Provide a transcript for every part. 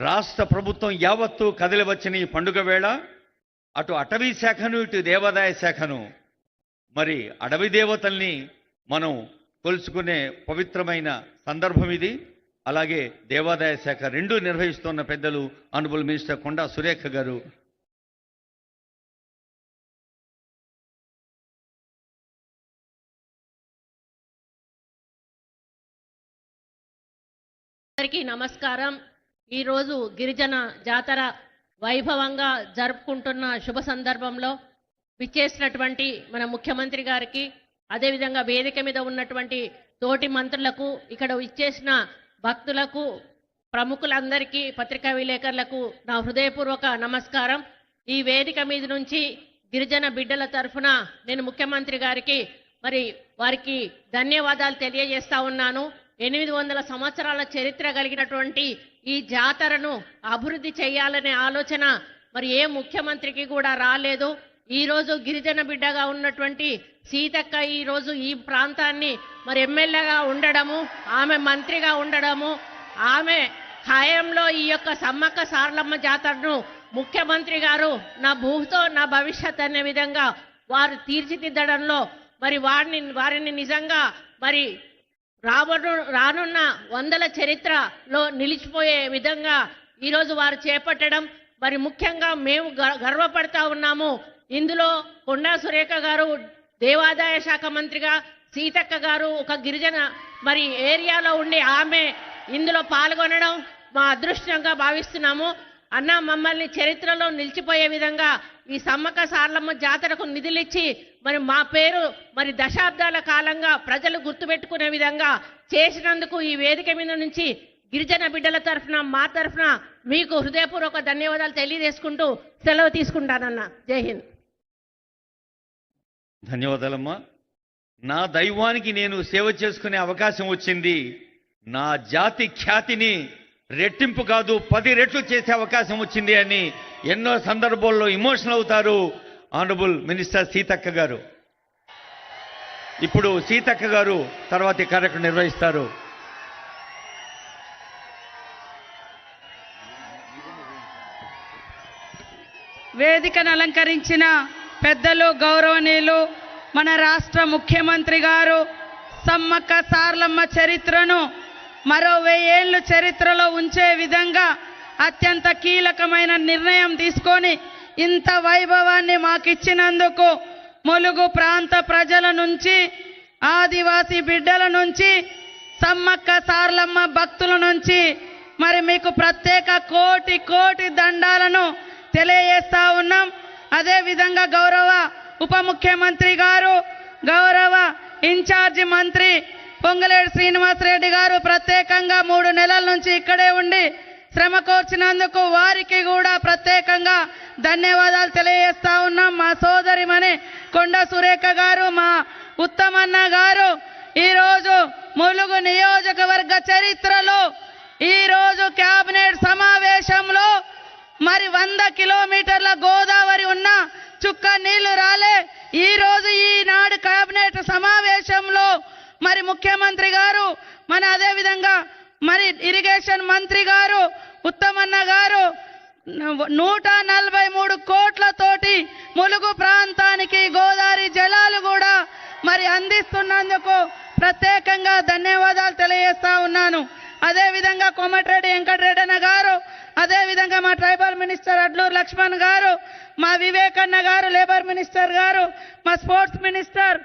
రాష్ట్ర ప్రభుత్వం యావత్తు కదిలి వచ్చిన ఈ పండుగ వేళ అటు అటవీ శాఖను ఇటు దేవాదాయ శాఖను మరి అడవి దేవతల్ని మనం కొలుచుకునే పవిత్రమైన సందర్భం ఇది. అలాగే దేవాదాయ శాఖ రెండు నిర్వహిస్తున్న పెద్దలు ఆనరబుల్ మినిస్టర్ కొండా సురేఖ గారు. అందరికీ నమస్కారం. ఈరోజు గిరిజన జాతర వైభవంగా జరుపుకుంటున్న శుభ సందర్భంలో విచ్చేసినటువంటి మన ముఖ్యమంత్రి గారికి అదేవిధంగా వేదిక మీద ఉన్నటువంటి తోటి మంత్రులకు ఇక్కడ ఇచ్చేసిన భక్తులకు ప్రముఖులందరికీ పత్రికా విలేకరులకు నా హృదయపూర్వక నమస్కారం. ఈ వేదిక మీద నుంచి గిరిజన బిడ్డల తరఫున నేను ముఖ్యమంత్రి గారికి మరి వారికి ధన్యవాదాలు తెలియజేస్తా ఉన్నాను. ఎనిమిది వందల సంవత్సరాల చరిత్ర కలిగినటువంటి ఈ జాతరను అభివృద్ధి చేయాలనే ఆలోచన మరి ఏ ముఖ్యమంత్రికి కూడా రాలేదు. ఈరోజు గిరిజన బిడ్డగా ఉన్నటువంటి సీతక్క ఈ రోజు ఈ ప్రాంతాన్ని మరి ఎమ్మెల్యేగా ఉండడము ఆమె మంత్రిగా ఉండడము ఆమె హయాంలో ఈ యొక్క సమ్మక్క సారలమ్మ జాతరను ముఖ్యమంత్రి గారు నా భూతో నా భవిష్యత్ అనే విధంగా వారు తీర్చిదిద్దడంలో మరి వారిని వారిని నిజంగా మరి రాబడు రానున్న వందల చరిత్రలో నిలిచిపోయే విధంగా ఈరోజు వారు చేపట్టడం మరి ముఖ్యంగా మేము గ- గర్వపడతా ఉన్నాము. ఇందులో కొండా సురేఖ గారు దేవాదాయ శాఖ మంత్రిగా సీతక్క గారు ఒక గిరిజన మరి ఏరియాలో ఉండి ఆమె ఇందులో పాల్గొనడం మా అదృష్టంగా భావిస్తున్నాము. అన్న మమ్మల్ని చరిత్రలో నిలిచిపోయే విధంగా ఈ సమ్మక సార్లమ్మ జాతరకు నిధులిచ్చి మరి మా పేరు మరి దశాబ్దాల కాలంగా ప్రజలు గుర్తుపెట్టుకునే విధంగా చేసినందుకు ఈ వేదిక మీద నుంచి గిరిజన బిడ్డల తరఫున మా తరఫున మీకు హృదయపూర్వక ధన్యవాదాలు తెలియజేసుకుంటూ సెలవు తీసుకుంటానన్న. జై హింద్. ధన్యవాదాలమ్మా. నా దైవానికి నేను సేవ చేసుకునే అవకాశం వచ్చింది. నా జాతి ఖ్యాతిని రెట్టింపు కాదు పది రెట్లు చేసే అవకాశం వచ్చింది అని ఎన్నో సందర్భాల్లో ఇమోషనల్ అవుతారు ఆనరబుల్ మినిస్టర్ సీతక్క గారు. ఇప్పుడు సీతక్క గారు తర్వాతి కార్యక్రమం నిర్వహిస్తారు. వేదికను అలంకరించిన పెద్దలు గౌరవనీయులు మన రాష్ట్ర ముఖ్యమంత్రి గారు సమ్మక్క సార్లమ్మ చరిత్రను మరో వెయ్యేళ్ళు చరిత్రలో ఉంచే విధంగా అత్యంత కీలకమైన నిర్ణయం తీసుకొని ఇంత వైభవాన్ని మాకిచ్చినందుకు ములుగు ప్రాంత ప్రజల నుంచి ఆదివాసీ బిడ్డల నుంచి సమ్మక్క సార్లమ్మ భక్తుల నుంచి మరి మీకు ప్రత్యేక కోటి కోటి దండాలను తెలియజేస్తా ఉన్నాం. అదే విధంగా గౌరవ ఉప ముఖ్యమంత్రి గారు గౌరవ ఇన్ఛార్జి మంత్రి పొంగలేడు శ్రీనివాసరెడ్డి గారు ప్రత్యేకంగా మూడు నెలల నుంచి ఇక్కడే ఉండి శ్రమ కోర్చినందుకు వారికి కూడా ప్రత్యేకంగా ధన్యవాదాలు తెలియజేస్తా ఉన్నాం. మా సోదరిమణి కొండ సురేఖ గారు మా ఉత్తమన్న గారు ఈరోజు ములుగు నియోజకవర్గ చరిత్రలో ఈరోజు క్యాబినెట్ సమావేశంలో మరి వంద కిలోమీటర్ల గోదావరి ఉన్న చుక్క నీళ్ళు రాలే. ఈరోజు ఈనాడు క్యాబినెట్ సమావేశంలో మరి ముఖ్యమంత్రి గారు మన అదే విధంగా మరి ఇరిగేషన్ మంత్రి గారు ఉత్తమన్న గారు నూట నలభై మూడు కోట్లతోటి ములుగు ప్రాంతానికి గోదావరి జలాలు కూడా మరి అందిస్తున్నందుకు ప్రత్యేకంగా ధన్యవాదాలు తెలియజేస్తా ఉన్నాను అదే విధంగా కోమటిరెడ్డి వెంకటరెడ్డి అన్న గారు అదే విధంగా మా ట్రైబల్ మినిస్టర్ అడ్లూరు లక్ష్మణ్ గారు మా వివేకన్న గారు లేబర్ మినిస్టర్ గారు మా స్పోర్ట్స్ మినిస్టర్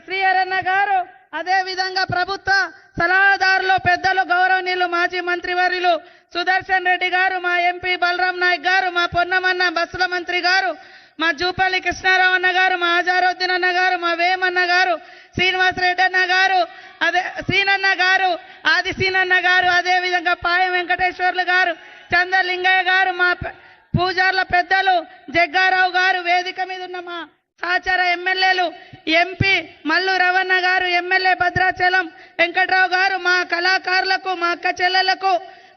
శ్రీహరన్న గారు అదే విధంగా ప్రభుత్వ సలహాదారులు పెద్దలు గౌరవనీయులు మాజీ మంత్రివర్యులు సుదర్శన్ రెడ్డి గారు మా ఎంపీ బలరాం నాయక్ గారు మా పొన్నమన్న బస్సుల మంత్రి గారు మా జూపల్లి కృష్ణారావు అన్న గారు మా ఆజారుద్దీన్ అన్న గారు మా వేమన్న గారు శ్రీనివాసరెడ్డి అన్న గారు అదే సీనన్న గారు ఆది సీనన్న గారు అదే విధంగా పాయం వెంకటేశ్వర్లు గారు చంద్రలింగయ్య గారు మా పూజార్ల పెద్దలు జగ్గారావు గారు వేదిక మీద ఉన్న మా సహచార ఎమ్మెల్యేలు ఎంపీ మల్లు రవణ గారు ఎమ్మెల్యే భద్రాచలం వెంకట్రావు గారు మా కళాకారులకు మా అక్క చెల్లెలకు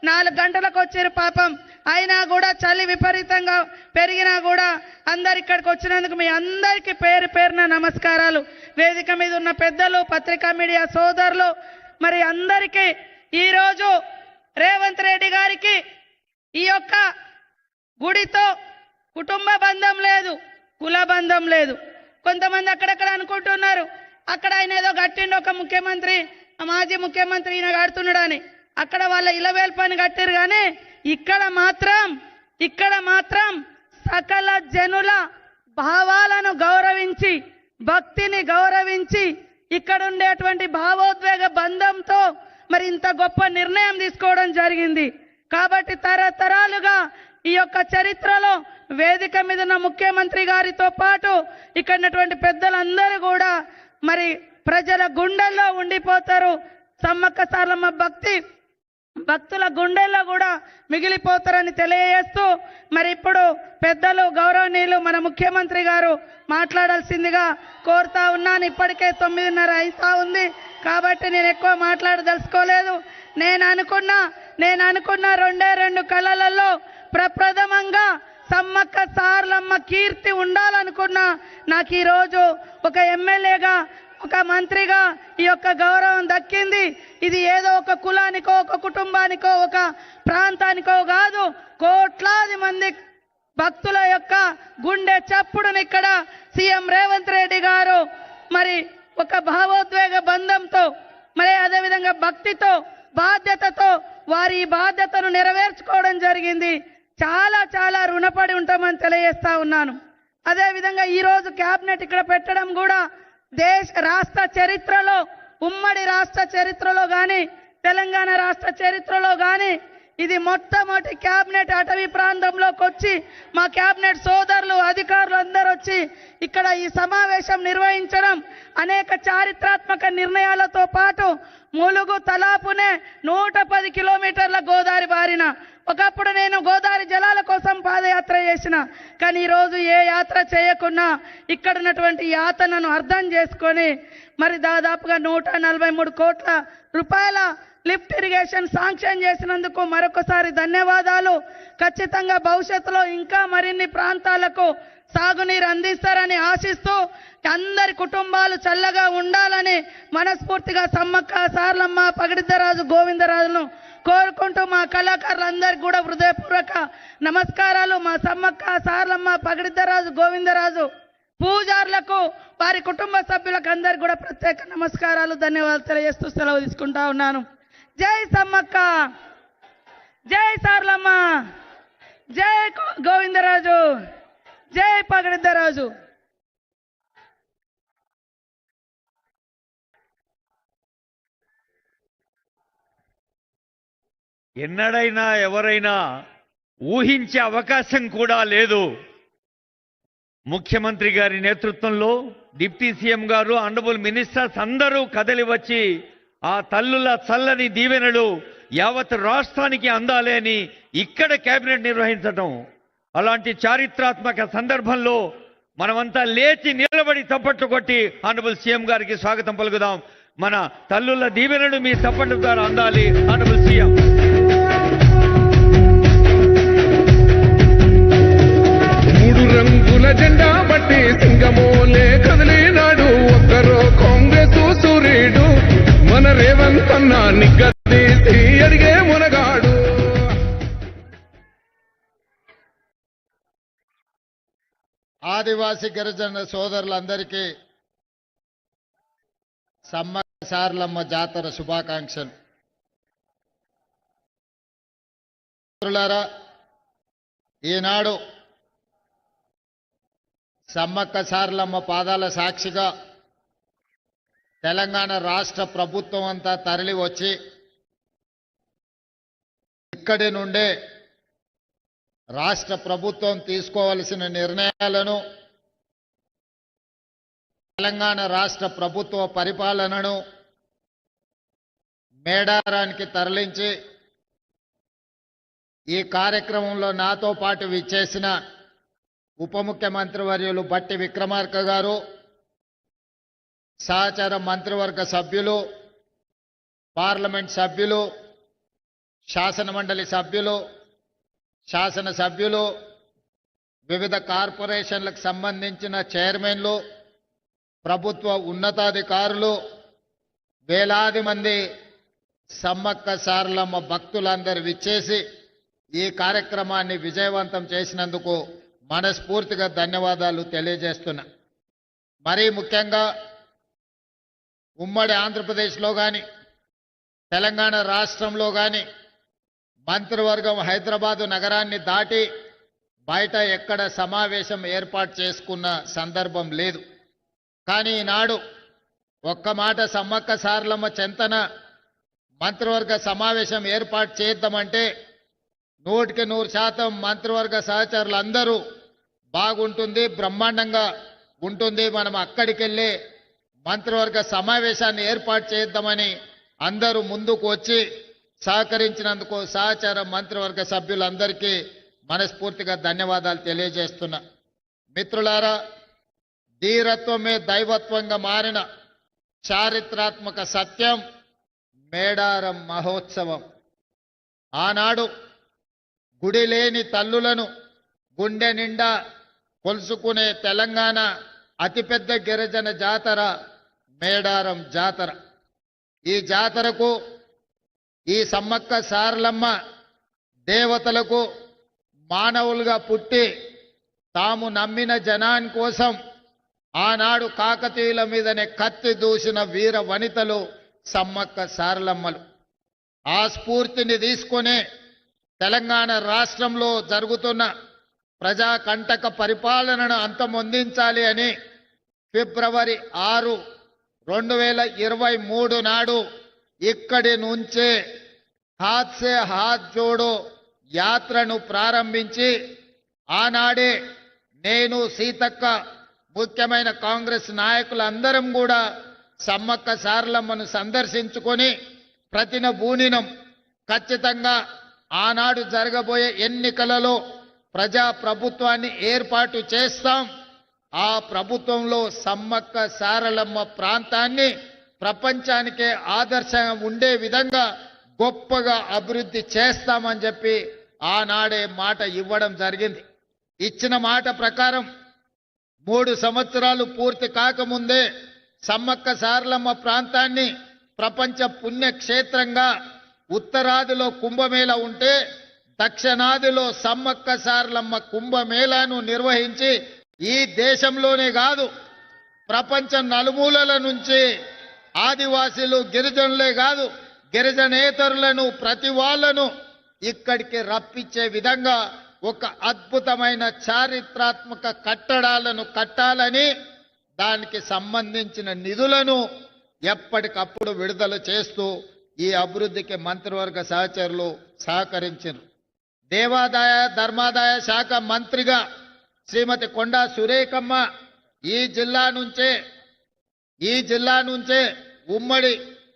నాలుగు గంటలకు వచ్చారు పాపం. అయినా కూడా చలి విపరీతంగా పెరిగినా కూడా అందరు ఇక్కడికి వచ్చినందుకు మీ అందరికీ పేరు పేరున నమస్కారాలు. వేదిక మీద ఉన్న పెద్దలు పత్రికా మీడియా సోదరులు మరి అందరికీ ఈరోజు రేవంత్ రెడ్డి గారికి ఈ యొక్క గుడితో కుటుంబ బంధం లేదు కుల బంధం లేదు. కొంతమంది అక్కడక్కడ అనుకుంటున్నారు అక్కడ ఆయన ఏదో కట్టిండు ఒక ముఖ్యమంత్రి మాజీ ముఖ్యమంత్రి ఈయన కడుతున్నాడని. అక్కడ వాళ్ళ ఇలవేల్ పని కట్టారు కానీ ఇక్కడ మాత్రం ఇక్కడ మాత్రం సకల జనుల భావాలను గౌరవించి భక్తిని గౌరవించి ఇక్కడ ఉండేటువంటి భావోద్వేగ బంధంతో మరి ఇంత గొప్ప నిర్ణయం తీసుకోవడం జరిగింది. కాబట్టి తరతరాలుగా ఈ యొక్క చరిత్రలో వేదిక మీద ఉన్న ముఖ్యమంత్రి గారితో పాటు ఇక్కడ ఉన్నటువంటి పెద్దలందరూ కూడా మరి ప్రజల గుండెల్లో ఉండిపోతారు. సమ్మక్క సారమ్మ భక్తి భక్తుల గుండెల్లో కూడా మిగిలిపోతారని తెలియజేస్తూ మరి ఇప్పుడు పెద్దలు గౌరవనీయులు మన ముఖ్యమంత్రి గారు మాట్లాడాల్సిందిగా కోరుతా ఉన్నాను. ఇప్పటికే తొమ్మిదిన్నర అయితా ఉంది కాబట్టి నేను ఎక్కువ మాట్లాడదలుచుకోలేదు. నేను అనుకున్న నేను అనుకున్న రెండే రెండు కళలలో ప్రప్రథమంగా సమ్మక్క సార్లమ్మ కీర్తి ఉండాలనుకున్నా నాకు ఈరోజు ఒక ఎమ్మెల్యేగా ఒక మంత్రిగా ఈ యొక్క గౌరవం దక్కింది. ఇది ఏదో ఒక కులానికో ఒక కుటుంబానికో ఒక ప్రాంతానికో కాదు. కోట్లాది మంది భక్తుల యొక్క గుండె చప్పుడుని ఇక్కడ సీఎం రేవంత్ రెడ్డి గారు మరి ఒక భావోద్వేగ బంధంతో మరి అదేవిధంగా భక్తితో బాధ్యతతో వారి ఈ బాధ్యతను నెరవేర్చుకోవడం జరిగింది. చాలా చాలా రుణపడి ఉంటామని తెలియజేస్తా ఉన్నాను. అదేవిధంగా ఈరోజు క్యాబినెట్ ఇక్కడ పెట్టడం కూడా దేశ రాష్ట్ర చరిత్రలో ఉమ్మడి రాష్ట్ర చరిత్రలో గాని తెలంగాణ రాష్ట్ర చరిత్రలో గాని ఇది మొట్టమొదటి క్యాబినెట్ అటవీ ప్రాంతంలోకి వచ్చి మా క్యాబినెట్ సోదరులు అధికారులు అందరూ వచ్చి ఇక్కడ ఈ సమావేశం నిర్వహించడం అనేక చారిత్రాత్మక నిర్ణయాలతో పాటు ములుగు తలాపునే నూట పది కిలోమీటర్ల గోదావరి బారిన. ఒకప్పుడు నేను గోదావరి జలాల కోసం పాదయాత్ర చేసిన. కానీ ఈరోజు ఏ యాత్ర చేయకున్నా ఇక్కడ ఉన్నటువంటి యాతనను అర్థం చేసుకొని మరి దాదాపుగా నూట నలభై మూడు కోట్ల రూపాయల లిఫ్ట్ ఇరిగేషన్ శాంక్షన్ చేసినందుకు మరొకసారి ధన్యవాదాలు. ఖచ్చితంగా భవిష్యత్తులో ఇంకా మరిన్ని ప్రాంతాలకు సాగునీరు అందిస్తారని ఆశిస్తూ అందరి కుటుంబాలు చల్లగా ఉండాలని మనస్ఫూర్తిగా సమ్మక్క సార్లమ్మ పగిడిద్దరాజు గోవిందరాజును కోరుకుంటూ మా కళాకారులందరికీ కూడా హృదయపూర్వక నమస్కారాలు. మా సమ్మక్క సార్లమ్మ పగిడిద్దరాజు గోవిందరాజు పూజారులకు వారి కుటుంబ సభ్యులకు అందరికి కూడా ప్రత్యేక నమస్కారాలు ధన్యవాదాలు తెలియజేస్తూ సెలవు తీసుకుంటా ఉన్నాను. జై సమ్మక్క. జై సార్లమ్మ. జై గోవిందరాజు. జై పగడిద్దరాజు. ఎన్నడైనా ఎవరైనా ఊహించే అవకాశం కూడా లేదు. ముఖ్యమంత్రి గారి నేతృత్వంలో డిప్టీ సీఎం గారు అండబుల్ మినిస్టర్స్ అందరూ కదలి వచ్చి ఆ తల్లుల చల్లని దీవెనలు యావత్ రాష్ట్రానికి అందాలి అని ఇక్కడ కేబినెట్ నిర్వహించటం. అలాంటి చారిత్రాత్మక సందర్భంలో మనమంతా లేచి నిలబడి చప్పట్లు కొట్టి ఆనబుల్ సీఎం గారికి స్వాగతం పలుకుదాం. మన తల్లుల దీవెనలు మీ చప్పట్ల ద్వారా అందాలి ఆనబుల్ సీఎం. మూడు రంగుల జెండా బట్టి సింగమోలే కదిలినాడు మన రేవంత్ అన్న నిగ్గదీసి అడిగే మునగాడు. ఆదివాసి గిరిజన సోదరులందరికీ సమ్మక్క సారలమ్మ జాతర శుభాకాంక్షలు. మిత్రులారా ఈనాడు సమ్మక్క సారలమ్మ పాదాల సాక్షిగా తెలంగాణ రాష్ట్ర ప్రభుత్వం అంతా తరలి వచ్చి ఇక్కడి నుండే రాష్ట్ర ప్రభుత్వం తీసుకోవలసిన నిర్ణయాలను తెలంగాణ రాష్ట్ర ప్రభుత్వ పరిపాలనను మేడారానికి తరలించి ఈ కార్యక్రమంలో నాతో పాటు విచ్చేసిన ఉప ముఖ్యమంత్రి వర్యులు బట్టి విక్రమార్క గారు సహచర మంత్రివర్గ సభ్యులు పార్లమెంట్ సభ్యులు శాసనమండలి సభ్యులు శాసన సభ్యులు వివిధ కార్పొరేషన్లకు సంబంధించిన చైర్మన్లు ప్రభుత్వ ఉన్నతాధికారులు వేలాది మంది సమ్మక్క సారలమ్మ భక్తులందరూ విచ్చేసి ఈ కార్యక్రమాన్ని విజయవంతం చేసినందుకు మనస్ఫూర్తిగా ధన్యవాదాలు తెలియజేస్తున్నా. మరీ ముఖ్యంగా ఉమ్మడి ఆంధ్రప్రదేశ్లో కానీ తెలంగాణ రాష్ట్రంలో కానీ మంత్రివర్గం హైదరాబాదు నగరాన్ని దాటి బయట ఎక్కడ సమావేశం ఏర్పాటు చేసుకున్న సందర్భం లేదు. కానీ ఈనాడు ఒక్క మాట సమ్మక్క సారలమ్మ చెంతన మంత్రివర్గ సమావేశం ఏర్పాటు చేద్దామంటే నూటికి నూరు శాతం మంత్రివర్గ సహచరులు అందరూ బాగుంటుంది బ్రహ్మాండంగా ఉంటుంది. మనం అక్కడికి వెళ్ళే మంత్రివర్గ సమావేశాన్ని ఏర్పాటు చేద్దామని అందరూ ముందుకు వచ్చి సహకరించినందుకు సహచార మంత్రివర్గ సభ్యులందరికీ మనస్ఫూర్తిగా ధన్యవాదాలు తెలియజేస్తున్నా. మిత్రులారా ధీరత్వమే దైవత్వంగా మారిన చారిత్రాత్మక సత్యం మేడారం మహోత్సవం. ఆనాడు గుడి లేని తల్లులను గుండె నిండా కొలుసుకునే తెలంగాణ అతిపెద్ద గిరిజన జాతర మేడారం జాతర. ఈ జాతరకు ఈ సమ్మక్క సారలమ్మ దేవతలకు మానవులుగా పుట్టి తాము నమ్మిన జనాని కోసం ఆనాడు కాకతీయుల మీదనే కత్తి దూసిన వీర వనితలు సమ్మక్క సారలమ్మలు. ఆ స్ఫూర్తిని తీసుకొని తెలంగాణ రాష్ట్రంలో జరుగుతున్న ప్రజాకంటక పరిపాలనను అంతమొందించాలి అని ఫిబ్రవరి ఆరు రెండు వేల ఇరవై మూడు నాడు ఇక్కడి నుంచే హాత్ సే హాత్ జోడో యాత్రను ప్రారంభించి ఆనాడే నేను సీతక్క ముఖ్యమైన కాంగ్రెస్ నాయకులందరం కూడా సమ్మక్క సారలమ్మను సందర్శించుకొని ప్రతిన బూనినం ఖచ్చితంగా ఆనాడు జరగబోయే ఎన్నికలలో ప్రజా ప్రభుత్వాన్ని ఏర్పాటు చేస్తాం. ఆ ప్రభుత్వంలో సమ్మక్క సారలమ్మ ప్రాంతాన్ని ప్రపంచానికే ఆదర్శంగా ఉండే విధంగా గొప్పగా అభివృద్ధి చేస్తామని చెప్పి ఆనాడే మాట ఇవ్వడం జరిగింది. ఇచ్చిన మాట ప్రకారం మూడు సంవత్సరాలు పూర్తి కాకముందే సమ్మక్క సారలమ్మ ప్రాంతాన్ని ప్రపంచ పుణ్యక్షేత్రంగా ఉత్తరాదిలో కుంభమేళ ఉంటే దక్షిణాదిలో సమ్మక్క సారలమ్మ కుంభమేళాను నిర్వహించి ఈ దేశంలోనే కాదు ప్రపంచ నలుమూలల నుంచి ఆదివాసీలు గిరిజనులే కాదు గిరిజనేతరులను ప్రతి వాళ్ళను ఇక్కడికి రప్పించే విధంగా ఒక అద్భుతమైన చారిత్రాత్మక కట్టడాలను కట్టాలని దానికి సంబంధించిన నిధులను ఎప్పటికప్పుడు విడుదల చేస్తూ ఈ అభివృద్ధికి మంత్రివర్గ సహచరులు సహకరించారు దేవాదాయ ధర్మాదాయ శాఖ మంత్రిగా శ్రీమతి కొండా సురేఖమ్మ ఈ జిల్లా నుంచే ఈ జిల్లా నుంచే ఉమ్మడి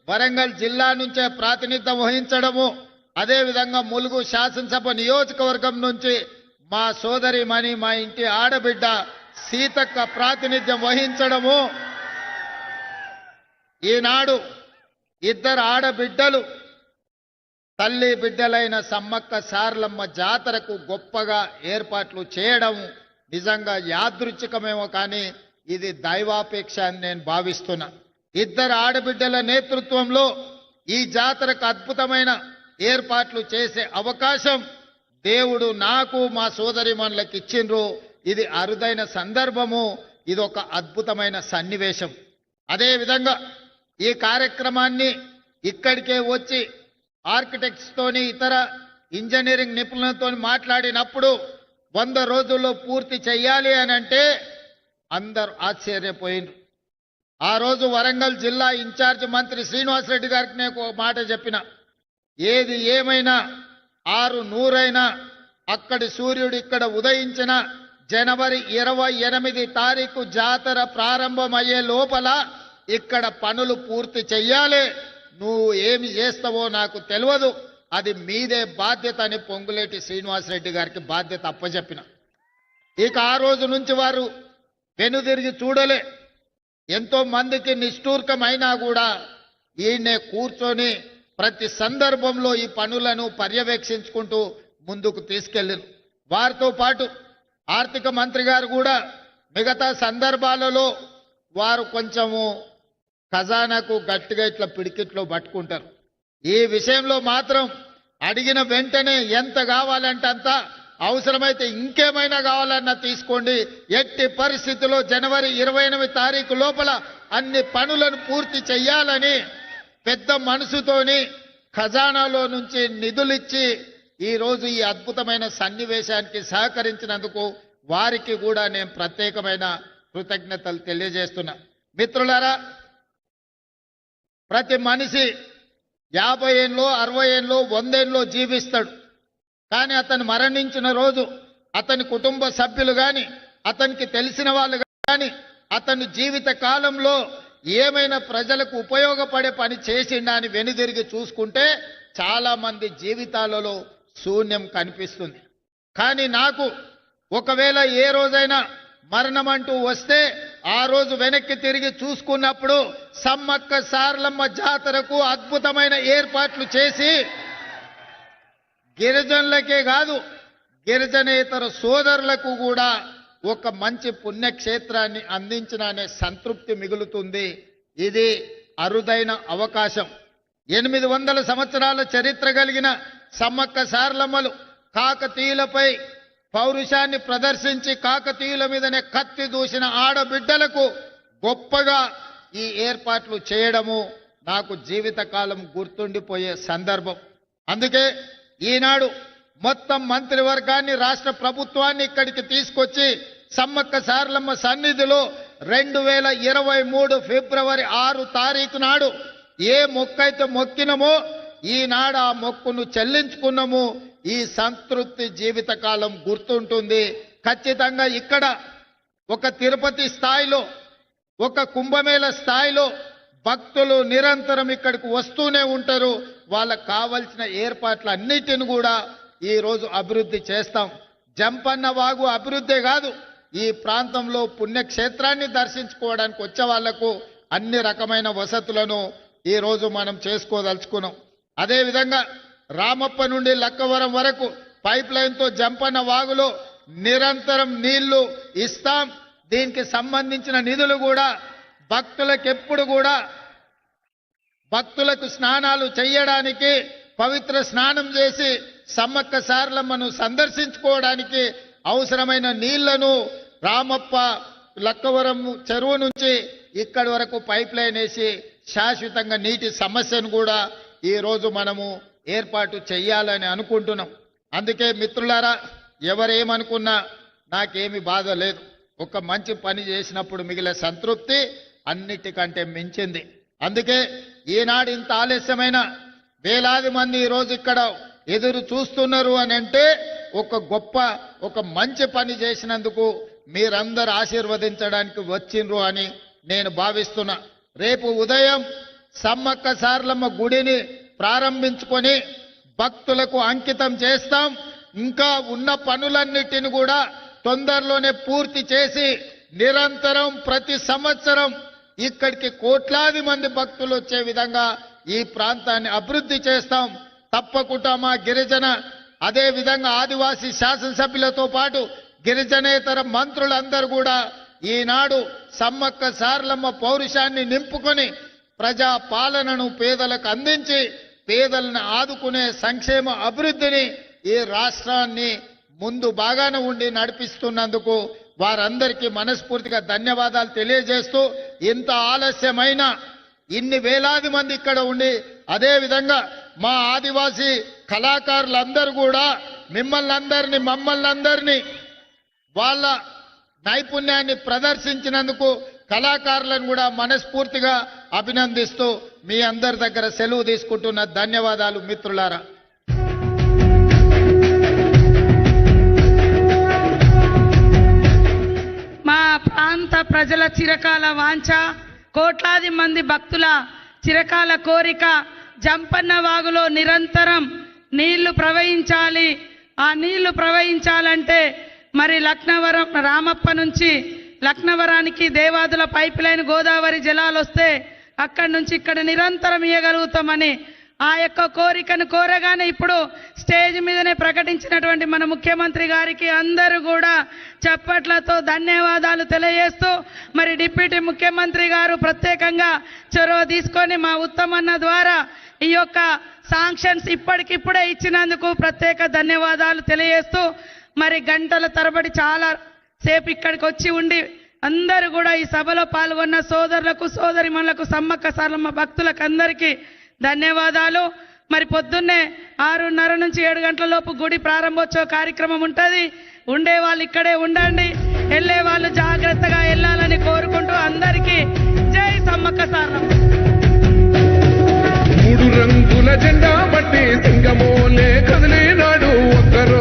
వరంగల్ జిల్లా నుంచే ప్రాతినిధ్యం వహించడము అదేవిధంగా ములుగు శాసనసభ నియోజకవర్గం నుంచి మా సోదరి మణి మా ఇంటి ఆడబిడ్డ సీతక్క ప్రాతినిధ్యం వహించడము. ఈనాడు ఇద్దరు ఆడబిడ్డలు తల్లి బిడ్డలైన సమ్మక్క సార్లమ్మ జాతరకు గొప్పగా ఏర్పాట్లు చేయడం నిజంగా యాదృచ్ఛికమేమో కానీ ఇది దైవాపేక్ష అని నేను భావిస్తున్నా. ఇద్దరు ఆడబిడ్డల నేతృత్వంలో ఈ జాతరకు అద్భుతమైన ఏర్పాట్లు చేసే అవకాశం దేవుడు నాకు మా సోదరిమణులకు ఇచ్చిండ్రు. ఇది అరుదైన సందర్భము. ఇది ఒక అద్భుతమైన సన్నివేశం. అదేవిధంగా ఈ కార్యక్రమాన్ని ఇక్కడికే వచ్చి ఆర్కిటెక్ట్స్తోని ఇతర ఇంజనీరింగ్ నిపుణులతో మాట్లాడినప్పుడు వంద రోజుల్లో పూర్తి చెయ్యాలి అని అంటే అందరు ఆశ్చర్యపోయినరు. ఆ రోజు వరంగల్ జిల్లా ఇన్ఛార్జ్ మంత్రి శ్రీనివాసరెడ్డి గారికి నేను ఒక మాట చెప్పిన. ఏది ఏమైనా ఆరు నూరైనా అక్కడి సూర్యుడు ఇక్కడ ఉదయించిన జనవరి ఇరవై ఎనిమిది తారీఖు జాతర ప్రారంభమయ్యే లోపల ఇక్కడ పనులు పూర్తి చెయ్యాలి. నువ్వు ఏమి చేస్తావో నాకు తెలియదు. అది మీదే బాధ్యత అని పొంగులేటి శ్రీనివాసరెడ్డి గారికి బాధ్యత అప్పచెప్పిన ఇక ఆ రోజు నుంచి వారు వెనుదిరిగి చూడలే. ఎంతో మందికి నిష్ఠూర్కమైనా కూడా ఈయనే కూర్చొని ప్రతి సందర్భంలో ఈ పనులను పర్యవేక్షించుకుంటూ ముందుకు తీసుకెళ్ళారు. వారితో పాటు ఆర్థిక మంత్రి గారు కూడా మిగతా సందర్భాలలో వారు కొంచెము ఖజానాకు గట్టిగా ఇట్లా పిడికిట్లో పట్టుకుంటారు. ఈ విషయంలో మాత్రం అడిగిన వెంటనే ఎంత కావాలంటే అంత అవసరమైతే ఇంకేమైనా కావాలన్నా తీసుకోండి. ఎట్టి పరిస్థితుల్లో జనవరి ఇరవై ఎనిమిది తారీఖు లోపల అన్ని పనులను పూర్తి చెయ్యాలని పెద్ద మనసుతోని ఖజానాలో నుంచి నిధులిచ్చి ఈరోజు ఈ అద్భుతమైన సన్నివేశానికి సహకరించినందుకు వారికి కూడా నేను ప్రత్యేకమైన కృతజ్ఞతలు తెలియజేస్తున్నా. మిత్రులారా ప్రతి మనిషి యాభై ఏళ్ళు అరవై ఏళ్ళు వందేళ్ళు జీవిస్తాడు. కానీ అతను మరణించిన రోజు అతని కుటుంబ సభ్యులు కానీ అతనికి తెలిసిన వాళ్ళు కానీ అతని జీవిత కాలంలో ఏమైనా ప్రజలకు ఉపయోగపడే పని చేసిండా అని వెనుదిరిగి చూసుకుంటే చాలామంది జీవితాలలో శూన్యం కనిపిస్తుంది. కానీ నాకు ఒకవేళ ఏ రోజైనా మరణం అంటూ వస్తే ఆ రోజు వెనక్కి తిరిగి చూసుకున్నప్పుడు సమ్మక్క సారలమ్మ జాతరకు అద్భుతమైన ఏర్పాట్లు చేసి గిరిజనులకే కాదు గిరిజనేతర సోదరులకు కూడా ఒక మంచి పుణ్యక్షేత్రాన్ని అందించిన అనే సంతృప్తి మిగులుతుంది. ఇది అరుదైన అవకాశం. ఎనిమిది వందల సంవత్సరాల చరిత్ర కలిగిన సమ్మక్క సారలమ్మలు కాకతీయులపై పౌరుషాన్ని ప్రదర్శించి కాకతీయుల మీదనే కత్తి దూసిన ఆడబిడ్డలకు గొప్పగా ఈ ఏర్పాట్లు చేయడము నాకు జీవితకాలం గుర్తుండిపోయే సందర్భం. అందుకే ఈనాడు మొత్తం మంత్రివర్గాన్ని రాష్ట్ర ప్రభుత్వాన్ని ఇక్కడికి తీసుకొచ్చి సమ్మక్క సారలమ్మ సన్నిధిలో రెండు వేల ఇరవై మూడు ఫిబ్రవరి ఆరు తారీఖు నాడు ఏ మొక్కైతే మొక్కినమో ఈనాడు ఆ మొక్కును చెల్లించుకున్నాము. ఈ సంతృప్తి జీవితకాలం గుర్తుంటుంది. ఖచ్చితంగా ఇక్కడ ఒక తిరుపతి స్థాయిలో ఒక కుంభమేళ స్థాయిలో భక్తులు నిరంతరం ఇక్కడికి వస్తూనే ఉంటారు. వాళ్ళకు కావలసిన ఏర్పాట్లన్నిటిని కూడా ఈ రోజు అభివృద్ధి చేస్తాం. జంపన్న వాగు అభివృద్ధే కాదు. ఈ ప్రాంతంలో పుణ్యక్షేత్రాన్ని దర్శించుకోవడానికి వచ్చే వాళ్ళకు అన్ని రకమైన వసతులను ఈ రోజు మనం చేసుకోదలుచుకున్నాం. అదేవిధంగా రామప్ప నుండి లక్కవరం వరకు పైప్ లైన్తో జంపన్న వాగులో నిరంతరం నీళ్ళు ఇస్తాం. దీనికి సంబంధించిన నిధులు కూడా భక్తులకు ఎప్పుడు కూడా భక్తులకు స్నానాలు చేయడానికి పవిత్ర స్నానం చేసి సమ్మక్క సార్లమ్మను సందర్శించుకోవడానికి అవసరమైన నీళ్ళను రామప్ప లక్కవరం చెరువు నుంచి ఇక్కడి వరకు పైప్ లైన్ వేసి శాశ్వతంగా నీటి సమస్యను కూడా ఈ రోజు మనము ఏర్పాటు చెయ్యాలని అనుకుంటున్నాం. అందుకే మిత్రులారా ఎవరేమనుకున్నా నాకేమి బాధ లేదు. ఒక మంచి పని చేసినప్పుడు మిగిలిన సంతృప్తి అన్నిటికంటే మించింది. అందుకే ఈనాడు ఇంత ఆలస్యమైన వేలాది మంది ఈరోజు ఇక్కడ ఎదురు చూస్తున్నారు అని అంటే ఒక గొప్ప ఒక మంచి పని చేసినందుకు మీరందరు ఆశీర్వదించడానికి వచ్చిండ్రు అని నేను భావిస్తున్నా. రేపు ఉదయం సమ్మక్క సార్లమ్మ గుడిని ప్రారంభించుకొని భక్తులకు అంకితం చేస్తాం. ఇంకా ఉన్న పనులన్నిటిని కూడా తొందరలోనే పూర్తి చేసి నిరంతరం ప్రతి సంవత్సరం ఇక్కడికి కోట్లాది మంది భక్తులు వచ్చే విధంగా ఈ ప్రాంతాన్ని అభివృద్ధి చేస్తాం. తప్పకుండా మా గిరిజన అదే విధంగా ఆదివాసీ శాసనసభ్యులతో పాటు గిరిజనేతర మంత్రులందరూ కూడా ఈనాడు సమ్మక్క సారలమ్మ పౌరుషాన్ని నింపుకొని ప్రజా పాలనను పేదలకు అందించి పేదలను ఆదుకునే సంక్షేమ అభివృద్ధిని ఈ రాష్ట్రాన్ని ముందు బాగాన ఉండి నడిపిస్తున్నందుకు వారందరికీ మనస్ఫూర్తిగా ధన్యవాదాలు తెలియజేస్తూ ఇంత ఆలస్యమైన ఇన్ని వేలాది మంది ఇక్కడ ఉండి అదే విధంగా మా ఆదివాసీ కళాకారులందరూ కూడా మిమ్మల్ని అందరినీ మమ్మల్ని అందరినీ వాళ్ళ నైపుణ్యాన్ని ప్రదర్శించినందుకు కళాకారులను కూడా మనస్ఫూర్తిగా అభినందిస్తూ మీ అందరి దగ్గర సెలవు తీసుకుంటున్న ధన్యవాదాలు మిత్రులారా. మా ప్రాంత ప్రజల చిరకాల వాంఛ కోట్లాది మంది భక్తుల చిరకాల కోరిక జంపన్న వాగులో నిరంతరం నీళ్ళు ప్రవహించాలి. ఆ నీళ్ళు ప్రవహించాలంటే మరి లక్నవరం రామప్ప నుంచి లక్నవరానికి దేవాదుల పైప్ లైన్ గోదావరి జలాలు వస్తే అక్కడి నుంచి ఇక్కడ నిరంతరం ఇవ్వగలుగుతామని ఆ యొక్క కోరికను కోరగానే ఇప్పుడు స్టేజ్ మీదనే ప్రకటించినటువంటి మన ముఖ్యమంత్రి గారికి అందరూ కూడా చప్పట్లతో ధన్యవాదాలు తెలియజేస్తూ మరి డిప్యూటీ ముఖ్యమంత్రి గారు ప్రత్యేకంగా చొరవ తీసుకొని మా ఉత్తమన్న ద్వారా ఈ యొక్క సాంక్షన్స్ ఇప్పటికిప్పుడే ఇచ్చినందుకు ప్రత్యేక ధన్యవాదాలు తెలియజేస్తూ మరి గంటల తరబడి చాలా సేపు ఇక్కడికి వచ్చి ఉండి అందరూ కూడా ఈ సభలో పాల్గొన్న సోదరులకు సోదరిమణులకు సమ్మక్క సార్లమ్మ భక్తులకు అందరికీ ధన్యవాదాలు. మరి పొద్దున్నే ఆరున్నర నుంచి ఏడు గంటల లోపు గుడి ప్రారంభోత్సవ కార్యక్రమం ఉంటుంది. ఉండే వాళ్ళు ఇక్కడే ఉండండి. వెళ్ళే వాళ్ళు జాగ్రత్తగా వెళ్ళాలని కోరుకుంటూ అందరికీ జై సమ్మక్క సార్లమ్మ. రంగుల జెండా ఒక్కరో